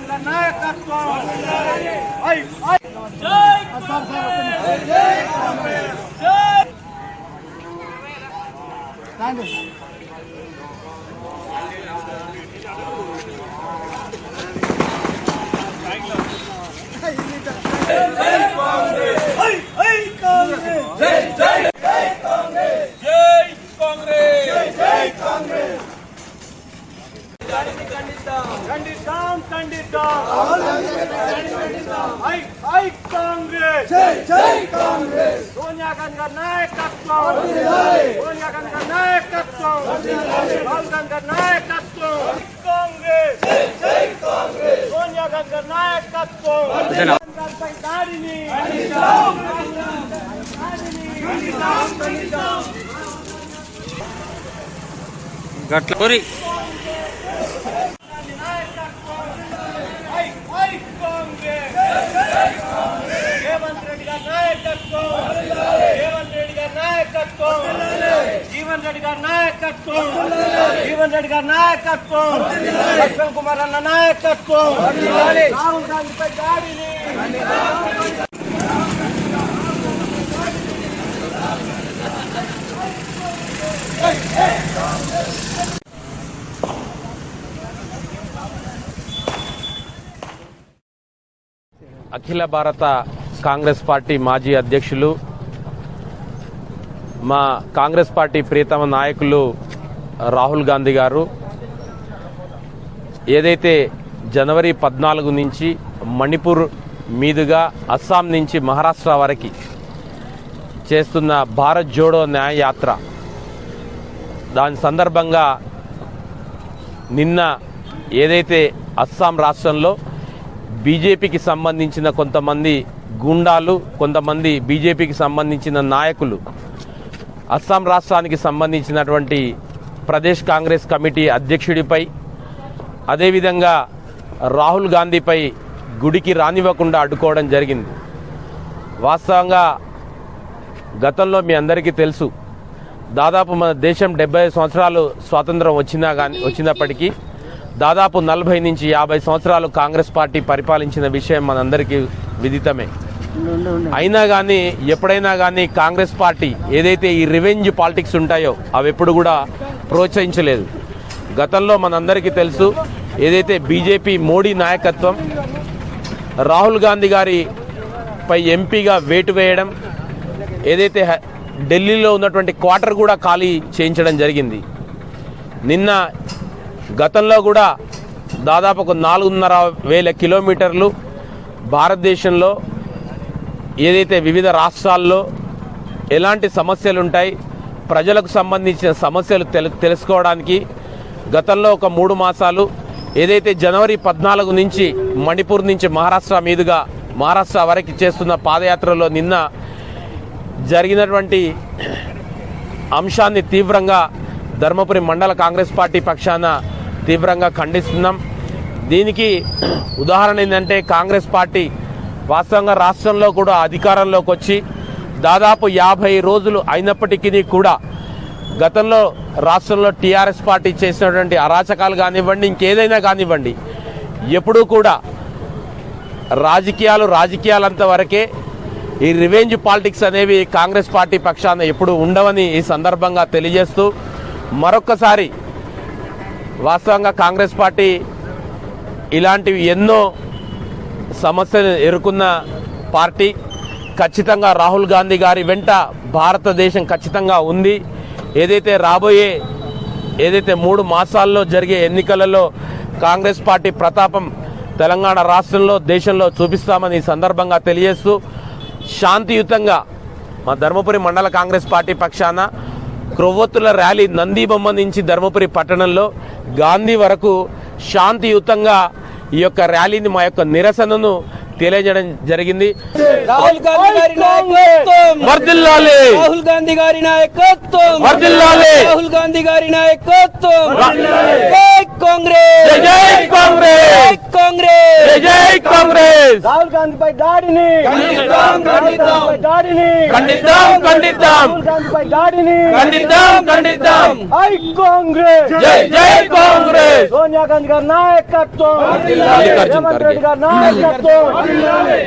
గాంధీ నాయకత్వం I I జై కాంగ్రెస్ జై కాంగ్రెస్ జై ఐ ఐ కాంగ్రెస్ జై జై జై కాంగ్రెస్ జై కాంగ్రెస్ జై కాంగ్రెస్ ఖండిస్తాం ఖండిస్తాం ఐ జై జై కాంగ్రెస్ సోనియా గాంధీ గారి నాయకత్వం సోనియా గాంధీ గారి నాయకత్వం రాహుల్ గాంధీ గారి నాయకత్వం కాంగ్రెస్ జై జై కాంగ్రెస్ సోనియా గాంధీ గారి నాయకత్వం గారిపై దాడిని గట్ల కోరి ఐ ఐ కాంగ్రెస్ రేవంత్ రెడ్డి గారి నాయకత్వం రేవంత్ రెడ్డి గారి నాయకత్వం జీవన్ రెడ్డి గారి నాయకత్వం జీవన్ రెడ్డి గారి నాయకత్వం లక్ష్మణ్ కుమార్ అన్న నాయకత్వం రాహుల్ గాంధీపై దాడిని అఖిల భారత కాంగ్రెస్ పార్టీ మాజీ అధ్యక్షులు మా కాంగ్రెస్ పార్టీ ప్రియతమ నాయకులు రాహుల్ గాంధీ గారు. ఏదైతే జనవరి పద్నాలుగు నుంచి మణిపూర్ మీదుగా అస్సాం నుంచి మహారాష్ట్ర వరకు చేస్తున్న భారత్ జోడో న్యాయ యాత్ర దాని సందర్భంగా నిన్న ఏదైతే అస్సాం రాష్ట్రంలో బీజేపీకి సంబంధించిన కొంతమంది గుండాలు కొంతమంది బీజేపీకి సంబంధించిన నాయకులు అస్సాం రాష్ట్రానికి సంబంధించినటువంటి ప్రదేశ్ కాంగ్రెస్ కమిటీ అధ్యక్షుడిపై అదేవిధంగా రాహుల్ గాంధీపై గుడికి రానివ్వకుండా అడ్డుకోవడం జరిగింది. వాస్తవంగా గతంలో మీ అందరికీ తెలుసు దాదాపు మన దేశం డెబ్బై సంవత్సరాలు స్వాతంత్రం వచ్చినా కానీ వచ్చినప్పటికీ దాదాపు నలభై నుంచి యాభై సంవత్సరాలు కాంగ్రెస్ పార్టీ పరిపాలించిన విషయం మనందరికీ విదితమే. అయినా కానీ ఎప్పుడైనా కానీ కాంగ్రెస్ పార్టీ ఏదైతే ఈ రివెంజ్ పాలిటిక్స్ ఉంటాయో అవి ఎప్పుడు కూడా ప్రోత్సహించలేదు. గతంలో మనందరికీ తెలుసు ఏదైతే బీజేపీ మోడీ నాయకత్వం రాహుల్ గాంధీ గారి పై ఎంపీగా వేటు వేయడం ఏదైతే ఢిల్లీలో ఉన్నటువంటి క్వార్టర్ కూడా ఖాళీ చేయించడం జరిగింది. నిన్న గతంలో కూడా దాదాపు ఒక నాలుగున్నర వేల కిలోమీటర్లు భారతదేశంలో ఏదైతే వివిధ రాష్ట్రాల్లో ఎలాంటి సమస్యలు ఉంటాయి ప్రజలకు సంబంధించిన సమస్యలు తెలు తెలుసుకోవడానికి గతంలో ఒక మూడు మాసాలు ఏదైతే జనవరి పద్నాలుగు నుంచి మణిపూర్ నుంచి మహారాష్ట్ర మీదుగా మహారాష్ట్ర వరకు చేస్తున్న పాదయాత్రలో నిన్న జరిగినటువంటి అంశాన్ని తీవ్రంగా ధర్మపురి మండల కాంగ్రెస్ పార్టీ పక్షాన తీవ్రంగా ఖండిస్తున్నాం. దీనికి ఉదాహరణ ఏంటంటే కాంగ్రెస్ పార్టీ వాస్తవంగా రాష్ట్రంలో కూడా అధికారంలోకి వచ్చి దాదాపు యాభై రోజులు అయినప్పటికీ కూడా గతంలో రాష్ట్రంలో టీఆర్ఎస్ పార్టీ చేసినటువంటి అరాచకాలు కానివ్వండి ఇంకేదైనా కానివ్వండి ఎప్పుడూ కూడా రాజకీయాలు రాజకీయాలంత వరకే ఈ రివెంజ్ పాలిటిక్స్ అనేవి కాంగ్రెస్ పార్టీ పక్షాన ఎప్పుడు ఉండవని ఈ సందర్భంగా తెలియజేస్తూ మరొక్కసారి వాస్తవంగా కాంగ్రెస్ పార్టీ ఇలాంటివి ఎన్నో సమస్యలు ఎదుర్కొన్న పార్టీ. ఖచ్చితంగా రాహుల్ గాంధీ గారి వెంట భారతదేశం ఖచ్చితంగా ఉంది. ఏదైతే రాబోయే ఏదైతే మూడు మాసాల్లో జరిగే ఎన్నికలలో కాంగ్రెస్ పార్టీ ప్రతాపం తెలంగాణ రాష్ట్రంలో దేశంలో చూపిస్తామని ఈ సందర్భంగా తెలియజేస్తూ శాంతియుతంగా మా ధర్మపురి మండల కాంగ్రెస్ పార్టీ పక్షాన క్రొవ్వొత్తుల ర్యాలీ నందిబొమ్మ నుంచి ధర్మపురి పట్టణంలో గాంధీ వరకు శాంతియుతంగా ఈ యొక్క ర్యాలీని మా యొక్క నిరసనను తెలియజేయడం జరిగింది. రాహుల్ గాంధీ గారి నాయకత్వం! రాహుల్ గాంధీ గారి నాయకత్వం! వర్ధిల్లాలి. రాహుల్ గాంధీ గారి నాయకత్వం రా- జై కాంగ్రెస్ జై జై కాంగ్రెస్ జై కాంగ్రెస్ జై జై కాంగ్రెస్. రాహుల్ గాంధీపై దాడిని. ఖండిద్దాం, ఖండిద్దాం. దాడిని. ఖండిద్దాం ఖండిద్దాం. రాహుల్ గాంధీపై దాడిని. ఖండిద్దాం ఖండిద్దాం. ఐ కాంగ్రెస్. జై జై కాంగ్రెస్. సోనియా గాంధీ గారి నాయకత్వం. రేవంత్. రెడ్డి గారి నాయకత్వం.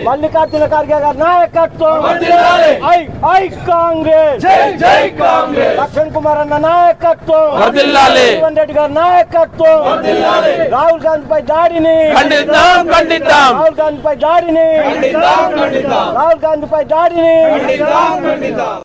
మల్లికార్జున ఖర్గే గారి నాయకత్వం. I I Congress. జై కాంగ్రెస్. లక్ష్మణ్ కుమార్ అన్న నాయకత్వం. రేవంత్ రెడ్డి గారి నాయకత్వం. రాహుల్ గాంధీపై దాడిని ఖండిద్దాం ఖండిద్దాం రాహుల్ గాంధీపై దాడిని ఖండిద్దాం, ఖండిద్దాం. రాహుల్ గాంధీపై దాడిని ఖండిద్దాం, ఖండిద్దాం.